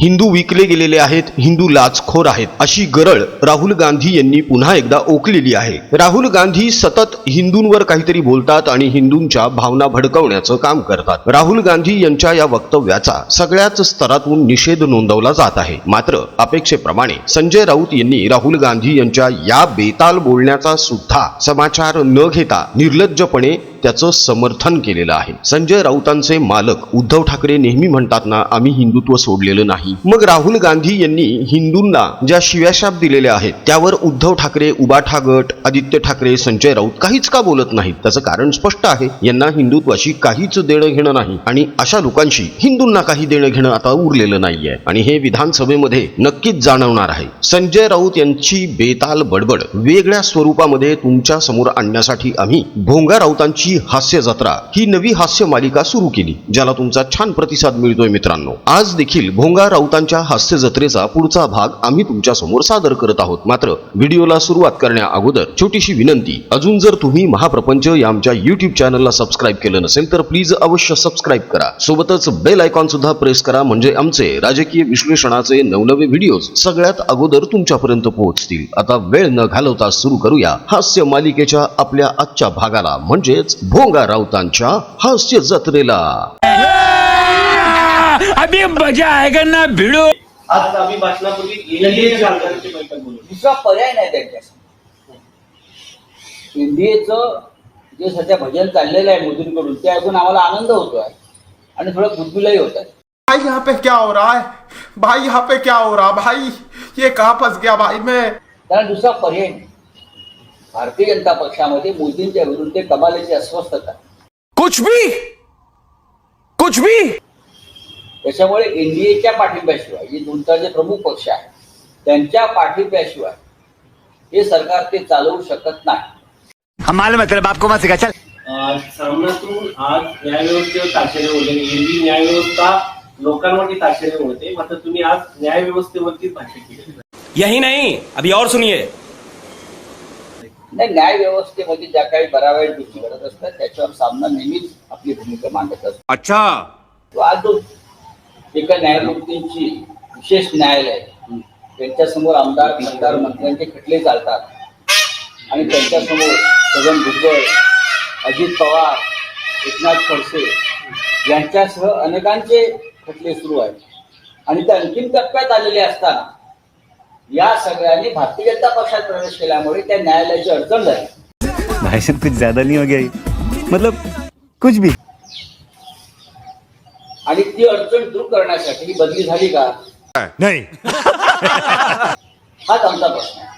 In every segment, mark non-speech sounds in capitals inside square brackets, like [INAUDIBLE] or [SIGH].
हिंदू विकले गेलेले आहेत हिंदू लाचखोर आहेत. अशी गरळ राहुल गांधी यांनी पुन्हा एकदा ओकलेली आहे. राहुल गांधी सतत हिंदूंवर काहीतरी बोलतात आणि हिंदूंच्या भावना भडकवण्याचं काम करतात. राहुल गांधी यांच्या या वक्तव्याचा सगळ्याच स्तरातून निषेध नोंदवला जात आहे. मात्र अपेक्षेप्रमाणे संजय राऊत यांनी राहुल गांधी यांच्या या बेताल बोलण्याचा सुद्धा समाचार न घेता निर्लज्जपणे त्याचं समर्थन केलेलं आहे. संजय राऊतांचे मालक उद्धव ठाकरे नेहमी म्हणतात ना आम्ही हिंदुत्व सोडलेलं नाही. मग राहुल गांधी यांनी हिंदूंना ज्या शिव्याशाप दिलेल्या आहेत त्यावर उद्धव ठाकरे उबाठा गट आदित्य ठाकरे संजय राऊत काहीच का बोलत नाहीत? त्याचं कारण स्पष्ट आहे यांना हिंदुत्वाशी काहीच देणं घेणं नाही. आणि अशा लोकांशी हिंदूंना काही देणं घेणं आता उरलेलं नाहीये. आणि हे विधानसभेमध्ये नक्कीच जाणवणार आहे. संजय राऊत यांची बेताल बडबड वेगळ्या स्वरूपामध्ये तुमच्यासमोर आणण्यासाठी आम्ही भोंगा राऊतांची हास्य जत्रा ही नवी हास्य मालिका सुरू केली ज्याला तुमचा छान प्रतिसाद मिळतोय मित्रांनो. आज देखील भोंगा राऊतांच्या हास्य जत्रेचा पुढचा भाग आम्ही तुमच्यासमोर सादर करत आहोत. मात्र व्हिडिओला सुरुवात करण्या अगोदर छोटीशी विनंती. अजून जर तुम्ही महाप्रपंच या आमच्या युट्यूब चॅनलला सबस्क्राईब केलं नसेल तर प्लीज अवश्य सबस्क्राईब करा. सोबतच बेल आयकॉन सुद्धा प्रेस करा म्हणजे आमचे राजकीय विश्लेषणाचे नवनवे व्हिडिओज सगळ्यात अगोदर तुमच्यापर्यंत पोहोचतील. आता वेळ न घालवता सुरू करूया हास्य मालिकेच्या आपल्या आजच्या भागाला म्हणजेच भोंगा राऊतांच्या हास्य जत्रेला अभी मजा आएगा ना भिड़ो आज आम्ही भाषणापूर्वी एनडीए सरकारची बैठक बोलू. दुसरा पर्याय नाही त्यांच्यासमोर एनडीएचं जे सध्या भजन चाललेलं आहे मोदींकडून ते ऐकून आम्हाला आनंद होतोय. आणि थोडं गुदगुलही होत आहे भाई यहाँ पे क्या हो रहा है? भाई यहाँ पे क्या हो रहा? भाई ये कहाँ फंस गया भाई मैं? कारण दुसरा पर्याय नाही. भारतीय जनता पक्षामध्ये मोदींच्या विरुद्ध ते कमालीची अस्वस्थता. आहे. कुछ भी? कुछ भी? त्याच्यामुळे एनडीएच्या पाठिंब्याशिवाय जे जे प्रमुख पक्ष आहेत त्यांच्या पाठिंब्याशिवाय हे सरकार ते चालवू शकत नाही. हम मालूम है तेरे बाप को मत सिखा चल आज सामनातून आज न्यायव्यवस्थेवर ताशेरे ओढले एरवी न्यायव्यवस्था लोकांवरती ताशेरे ओढते मात्र तुम्ही आज न्यायव्यवस्थेवरती भाष्य केले. यही नहीं अभी और सुनिए। नाही न्याय व्यवस्थेमध्ये ज्या काही बरावाईट गोष्टी घडत असतात त्याच्यावर सामना नेहमीच आपली भूमिका मांडत असतो अच्छा. तो आज जो एका न्यायमूर्तींची विशेष न्यायालय. त्यांच्यासमोर आमदार खासदार मंत्र्यांचे खटले चालतात. आणि त्यांच्यासमोर छगन भुजबळ अजित पवार एकनाथ खडसे यांच्यासह अनेकांचे खटले सुरू आहेत. आणि ते अंतिम टप्प्यात आलेले असताना या सगळ्यांनी भारतीय जनता पक्षात प्रवेश केल्यामुळे त्या न्यायालयाची अडचण झाली. भाई साहब कुछ ज्यादा नहीं हो गया ये? मतलब कुछ भी. आणि ती अडचण दूर करण्यासाठी ही बदली झाली का? नहीं. हाच आमचा प्रश्न आहे.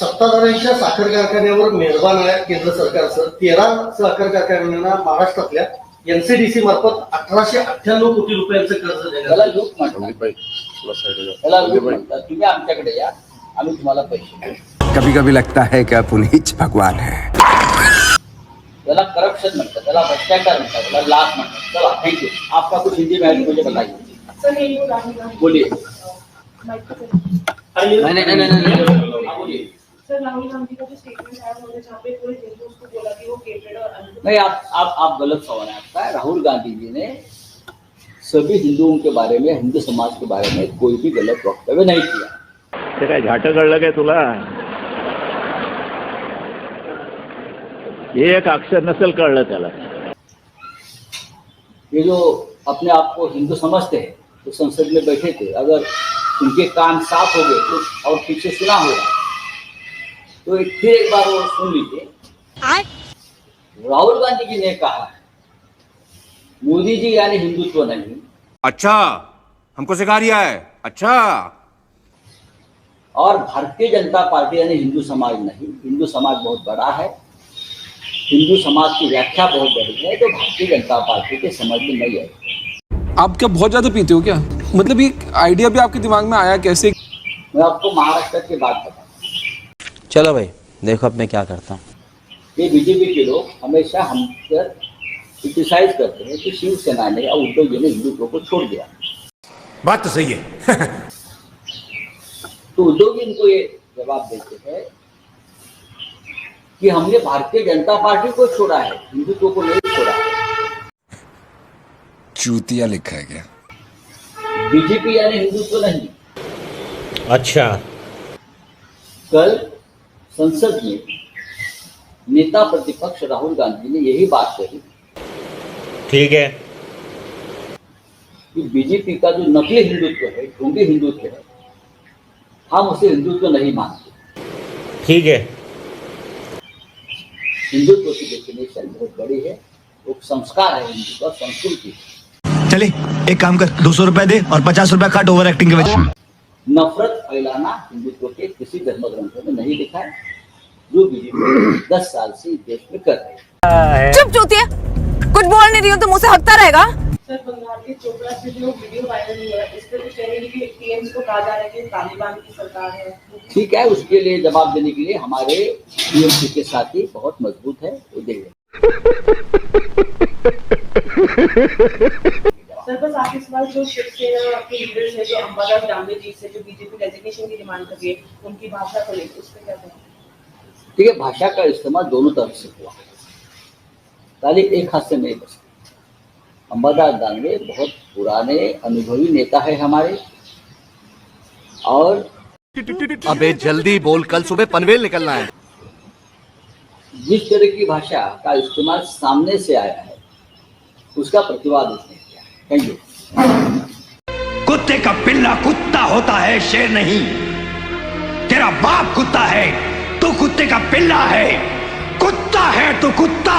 सत्ताधाऱ्यांच्या साखर कारखान्यावर मेहरबान आहे केंद्र सरकारचं. तेरा साखर कारखान्यांना महाराष्ट्रातल्या एनसीडीसी मार्फत अठराशे अठ्ठ्याण्णव कोटी रुपयांचं कर्ज देण्यात त्याला म्हणतात. त्याला लूट म्हणतात. तुम्ही आमच्याकडे या. आम्ही तुम्हाला पैसे देऊ. कभी कभी लगता है कि आप उन्हीं भगवान है? त्याला करप्शन म्हणतात त्याला भ्रष्टाचार म्हणतात त्याला लाभ म्हणतात. चला थँक्यू आपका कुछ हिंदी में है तो मुझे बताइए बोलिए. नहीं नहीं नहीं नहीं बोलिए सर राहुल गांधी का जो स्टेटमेंट आया उन्होंने जहाँ पे पूरे हिंदू को बोला कि वो केटेड और अनभिज्ञ नहीं आप आप आप गलत सवाल है आपका राहुल गांधी जी ने सभी हिंदुओं के बारे में हिंदू समाज के बारे में कोई भी गलत वक्तव्य नहीं काय झाट कळलं काय तुला? एक अक्षर नसेल कळलं त्याला। ये जो अपने आप को हिंदू समझते हैं तो संसद में बैठे थे अगर उनके कान साफ़ हो गए तो और पीछे सुना होगा तो एक फिर एक बार वो सुन लीजिए। राहुल गांधी जी ने कहा मोदी जी यानी हिंदुत्व नहीं। अच्छा हमको सिखा रिया है। अच्छा। और भारतीय जनता पार्टी यानी हिंदू समाज नहीं हिंदू समाज बहुत बड़ा है। हिंदू समाज की व्याख्या बहुत बड़ी है तो भारतीय जनता पार्टी के समझ में नहीं है आप क्या बहुत ज़्यादा पीते हो क्या? मतलब ये आइडिया भी आपके दिमाग में आया कैसे? मैं आपको महाराष्ट्र की बात बताऊँ। चलो भाई देखो अब मैं क्या करता हूँ। ये बीजेपी के लोग हमेशा हम पर क्रिटिसाइज करते हैं कि शिवसेना ने और उद्धव जी ने हिंदुत्व को छोड़ दिया। बात तो सही है। [LAUGHS] तो उद्योग जी इनको ये जवाब देते हैं कि हमने भारतीय जनता पार्टी को छोड़ा है हिंदुत्व को नहीं छोड़ा है। चूतिया लिखा है क्या? बीजेपी यानी हिंदुत्व नहीं। अच्छा। कल संसद में नेता प्रतिपक्ष राहुल गांधी ने यही बात कही ठीक है। कि बीजेपी का जो नकली हिंदुत्व है ढोंगी हिंदुत्व है हम उसे हिंदुत्व नहीं मानते। ठीक है। हिंदुत्व की डेफिनेशन बहुत बड़ी है वो संस्कार है हिंदुत्व संस्कृति चले एक काम कर दो सौ रुपए दे और पचास रुपए काट ओवर एक्टिंग के वजह नफरत फैलाना हिंदुत्व के किसी धर्म ग्रंथों में नहीं लिखा है। जो बीजेपी दस साल से देश में कर रही है। चुप है कुछ बोल नहीं रही हूँ तो मुझसे हकता रहेगा। सर बंगाल के चोपड़ा से जो वीडियो वायरल हुआ है इस पर कुछ कहेंगे कि टीएमसी को कहा जा रहा है कि तालिबान की सरकार है। ठीक है उसके लिए जवाब देने के लिए हमारे टीएमसी के साथी बहुत मज़बूत है वो देंगे सर बस आखिरी सवाल जो शिवसेना के लीडर्स है जो अंबादास दानवे जी से जो बीजेपी डेजिग्नेशन की डिमांड कर रही है उनकी भाषा को लेकर उस पर क्या कहें? ठीक है भाषा का इस्तेमाल दोनों तरफ़ से हुआ। ताली एक हाथ से नहीं बचती। अंबादास दानवे बहुत पुराने अनुभवी नेता है हमारे। और अबे जल्दी बोल कल सुबह पनवेल निकलना है। जिस तरह की भाषा का इस्तेमाल सामने से आया है उसका प्रतिवाद उसने किया है। थैंक यू कुत्ते का पिल्ला कुत्ता होता है शेर नहीं। तेरा बाप कुत्ता है तू कुत्ते का पिल्ला है। कुत्ता है तू कुत्ता।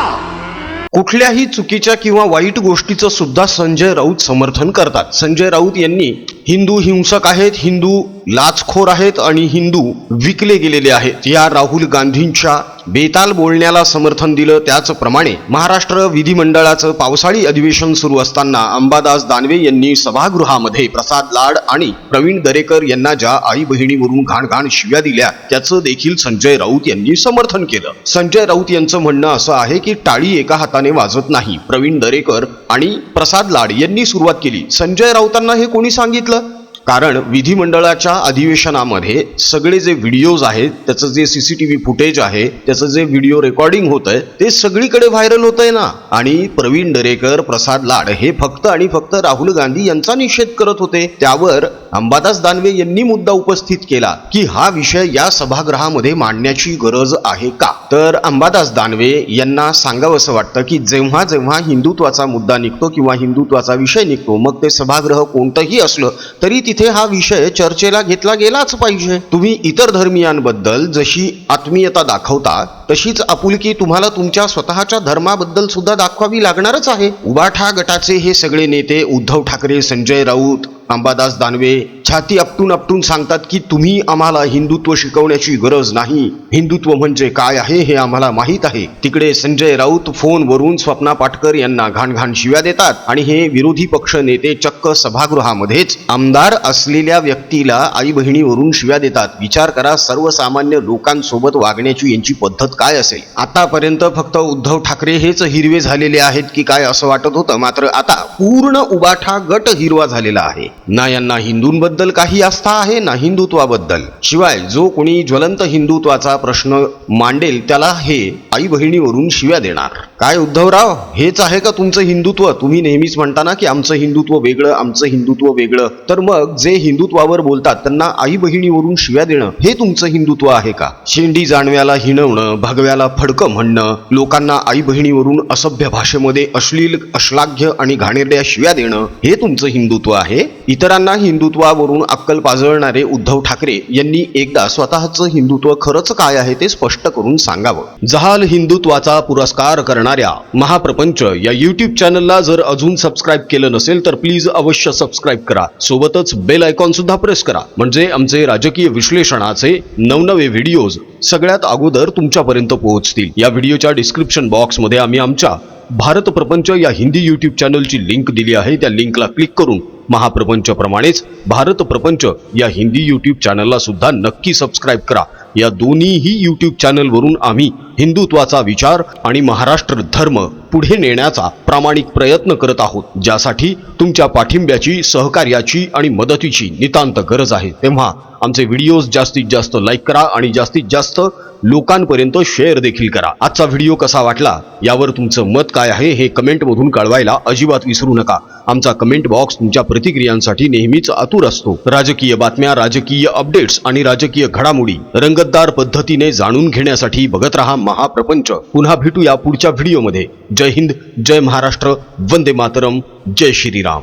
कुठल्याही चुकीच्या किंवा वाईट गोष्टीचं सुद्धा संजय राऊत समर्थन करतात. संजय राऊत यांनी हिंदू हिंसक आहेत हिंदू लाचखोर आहेत आणि हिंदू विकले गेलेले आहेत. या राहुल गांधींच्या बेताल बोलण्याला समर्थन दिलं त्याचप्रमाणे महाराष्ट्र विधिमंडळाचं पावसाळी अधिवेशन सुरू असताना अंबादास दानवे यांनी सभागृहामध्ये प्रसाद लाड आणि प्रवीण दरेकर यांना ज्या आई बहिणीवरून घाण घाण शिव्या दिल्या त्याचं देखील संजय राऊत यांनी समर्थन केलं. संजय राऊत यांचं म्हणणं असं आहे की टाळी एका हाताने वाजत नाही. प्रवीण दरेकर आणि प्रसाद लाड यांनी सुरुवात केली. संजय राऊतांना हे कोणी सांगितलं? कारण विधिमंडळाच्या अधिवेशनामध्ये सगळे जे व्हिडिओज आहेत त्याचं जे C C T V footage आहे त्याचं जे व्हिडिओ रेकॉर्डिंग होत आहे ते सगळीकडे व्हायरल होत आहे ना. आणि प्रवीण दरेकर प्रसाद लाड हे फक्त आणि फक्त राहुल गांधी यांचा निषेध करत होते. त्यावर अंबादास दानवे यांनी मुद्दा उपस्थित केला की हा विषय या सभागृहामध्ये मांडण्याची गरज आहे का? तर अंबादास दानवे यांना सांगावंसं वाटतं की जेव्हा जेव्हा हिंदुत्वाचा मुद्दा निघतो किंवा हिंदुत्वाचा विषय निघतो मग ते सभागृह कोणतंही असलं तरी तिथे हा विषय चर्चेला घेतला गेलाच पाहिजे. तुम्ही इतर धर्मियांबद्दल जशी आत्मीयता दाखवता तशीच आपुलकी तुम्हाला तुमच्या स्वतःच्या धर्माबद्दल सुद्धा दाखवावी लागणारच आहे. उबाठा गटाचे हे सगळे नेते उद्धव ठाकरे संजय राऊत अंबादास दानवे छाती आपटून आपटून सांगतात की तुम्ही आम्हाला हिंदुत्व शिकवण्याची गरज नाही. हिंदुत्व म्हणजे काय आहे हे आम्हाला माहीत आहे. तिकडे संजय राऊत फोनवरून स्वप्ना पाटकर यांना घाण घाण शिव्या देतात आणि हे विरोधी पक्ष नेते चक्क सभागृहामध्येच आमदार असलेल्या व्यक्तीला आई बहिणीवरून शिव्या देतात. विचार करा सर्वसामान्य लोकांसोबत वागण्याची यांची पद्धत काय असेल? आतापर्यंत फक्त उद्धव ठाकरे हेच हिरवे झालेले आहेत की काय असं वाटत होतं? मात्र आता पूर्ण उबाठा गट हिरवा झालेला आहे. ना यांना हिंदूंबद्दल काही आस्था आहे ना हिंदुत्वाबद्दल? शिवाय जो कोणी ज्वलंत हिंदुत्वाचा प्रश्न मांडेल त्याला हे आई बहिणीवरून शिव्या देणार. काय उद्धवराव? हेच आहे का तुमचं हिंदुत्व? तुम्ही नेहमीच म्हणता ना की आमचं हिंदुत्व वेगळं आमचं हिंदुत्व वेगळं. तर मग जे हिंदुत्वावर बोलतात त्यांना आई बहिणीवरून शिव्या देणं हे तुमचं हिंदुत्व आहे का? शेंडी जाणव्याला हिणवणं भगव्याला फडकं म्हणणं लोकांना आई बहिणीवरून असभ्य भाषेमध्ये अश्लील अश्लाघ्य आणि घाणेरड्या शिव्या देणं हे तुमचं हिंदुत्व आहे? इतरांना हिंदुत्वावरून अक्कल पाजळणारे उद्धव ठाकरे यांनी एकदा स्वतःचं हिंदुत्व खरंच काय आहे ते स्पष्ट करून सांगावं. जहाल हिंदुत्वाचा पुरस्कार करणाऱ्या महाप्रपंच या युट्यूब चॅनलला जर अजून सबस्क्राईब केलं नसेल तर प्लीज अवश्य सबस्क्राईब करा. सोबतच बेल आयकॉन सुद्धा प्रेस करा. म्हणजे आमचे राजकीय विश्लेषणाचे नवनवे व्हिडिओज सगळ्यात अगोदर तुमच्यापर्यंत पोहोचतील. या व्हिडिओच्या डिस्क्रिप्शन बॉक्समध्ये आम्ही आमच्या भारत प्रपंच या हिंदी यूट्यूब चॅनलची लिंक दिली आहे. त्या लिंकला क्लिक करून महाप्रपंचप्रमाणेच भारत प्रपंच या हिंदी यूट्यूब चॅनलला सुद्धा नक्की सबस्क्राईब करा. या दोन्हीही यूट्यूब चॅनलवरून आम्ही हिंदुत्वाचा विचार आणि महाराष्ट्र धर्म पुढे नेण्याचा प्रामाणिक प्रयत्न करत आहोत. ज्यासाठी तुमच्या पाठिंब्याची सहकार्याची आणि मदतीची नितांत गरज आहे. तेव्हा आमचे व्हिडिओज जास्तीत जास्त लाईक करा आणि जास्तीत जास्त लोकांपर्यंत शेअर देखील करा. आजचा व्हिडिओ कसा वाटला? यावर तुमचं मत काय आहे? हे कमेंटमधून कळवायला अजिबात विसरू नका. आमचा कमेंट बॉक्स तुमच्या प्रतिक्रियांसाठी नेहमीच आतुर असतो. राजकीय बातम्या राजकीय अपडेट्स आणि राजकीय घडामोडी रंगतदार पद्धतीने जाणून घेण्यासाठी बघत रहा महाप्रपंच. पुन्हा भेटूया पुढच्या व्हिडिओमध्ये जय हिंद जय महाराष्ट्र वंदे मातरम जय श्रीराम.